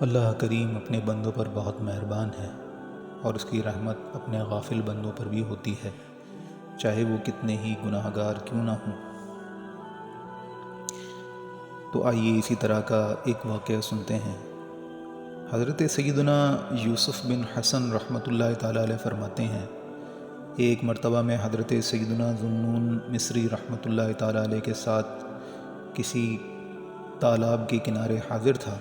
اللہ کریم اپنے بندوں پر بہت مہربان ہے اور اس کی رحمت اپنے غافل بندوں پر بھی ہوتی ہے، چاہے وہ کتنے ہی گناہ گار کیوں نہ ہوں۔ تو آئیے اسی طرح کا ایک واقعہ سنتے ہیں۔ حضرت سیدنا یوسف بن حسن رحمۃ اللہ تعالیٰ علیہ فرماتے ہیں، ایک مرتبہ میں حضرت سیدنا ذنون مصری رحمۃ اللہ تعالیٰ علیہ کے ساتھ کسی تالاب کے کنارے حاضر تھا۔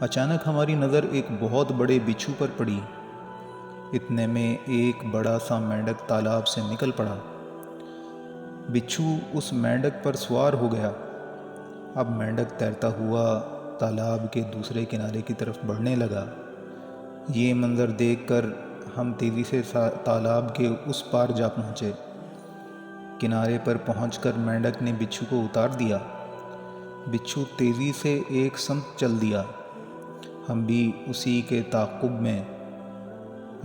اچانک ہماری نظر ایک بہت بڑے بچھو پر پڑی۔ اتنے میں ایک بڑا سا مینڈک تالاب سے نکل پڑا۔ بچھو اس مینڈک پر سوار ہو گیا۔ اب مینڈک تیرتا ہوا تالاب کے دوسرے کنارے کی طرف بڑھنے لگا۔ یہ منظر دیکھ کر ہم تیزی سے تالاب کے اس پار جا پہنچے۔ کنارے پر پہنچ کر مینڈک نے بچھو کو اتار دیا۔ بچھو تیزی سے ایک سمت چل دیا۔ ہم بھی اسی کے تعقب میں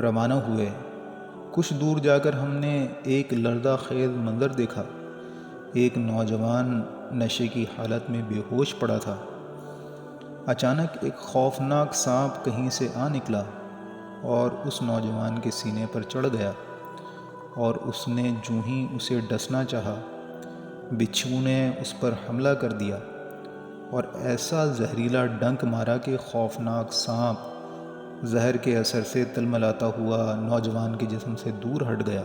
روانہ ہوئے۔ کچھ دور جا کر ہم نے ایک لردہ خیز منظر دیکھا۔ ایک نوجوان نشے کی حالت میں بے ہوش پڑا تھا۔ اچانک ایک خوفناک سانپ کہیں سے آ نکلا اور اس نوجوان کے سینے پر چڑھ گیا اور اس نے جو ہی اسے ڈسنا چاہا۔ بچھو نے اس پر حملہ کر دیا۔ اور ایسا زہریلا ڈنک مارا کہ خوفناک سانپ زہر کے اثر سے تلملاتا ہوا نوجوان کے جسم سے دور ہٹ گیا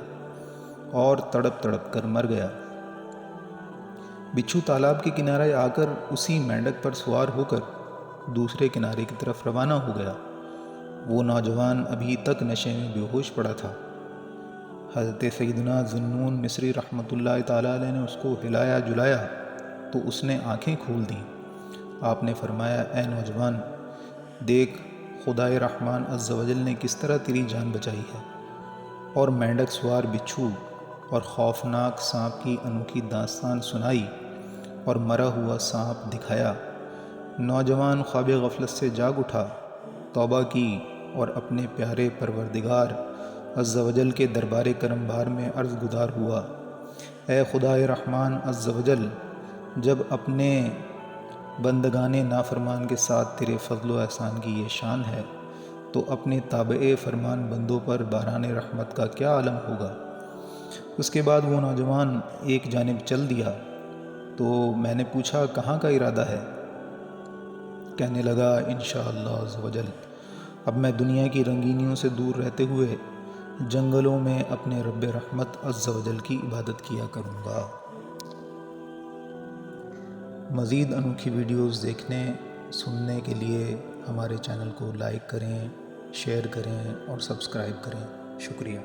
اور تڑپ تڑپ کر مر گیا۔ بچھو تالاب کے کنارے آ کر اسی مینڈک پر سوار ہو کر دوسرے کنارے کی طرف روانہ ہو گیا۔ وہ نوجوان ابھی تک نشے میں بے ہوش پڑا تھا۔ حضرت سیدنا ذنون مصری رحمۃ اللہ تعالیٰ علیہ نے اس کو ہلایا جلایا تو اس نے آنکھیں کھول دیں۔ آپ نے فرمایا، اے نوجوان، دیکھ، خدائے رحمان عز و جل نے کس طرح تیری جان بچائی ہے۔ اور مینڈک سوار بچھو اور خوفناک سانپ کی انوکھی داستان سنائی، اور مرا ہوا سانپ دکھایا۔ نوجوان خواب غفلت سے جاگ اٹھا، توبہ کی، اور اپنے پیارے پروردگار عز و جل کے دربار کرم بار میں عرض گدار ہوا۔ اے خدائے رحمان عز و جل، جب اپنے بندگان نافرمان کے ساتھ تیرے فضل و احسان کی یہ شان ہے، تو اپنے تابع فرمان بندوں پر باران رحمت کا کیا عالم ہوگا؟ اس کے بعد وہ نوجوان ایک جانب چل دیا، تو میں نے پوچھا، کہاں کا ارادہ ہے؟ کہنے لگا، انشاءاللہ عزوجل اب میں دنیا کی رنگینیوں سے دور رہتے ہوئے جنگلوں میں اپنے رب رحمت عز و جل کی عبادت کیا کروں گا۔ مزید انوکھی ویڈیوز دیکھنے، سننے کے لیے ہمارے چینل کو لائک کریں، شیئر کریں اور سبسکرائب کریں۔ شکریہ۔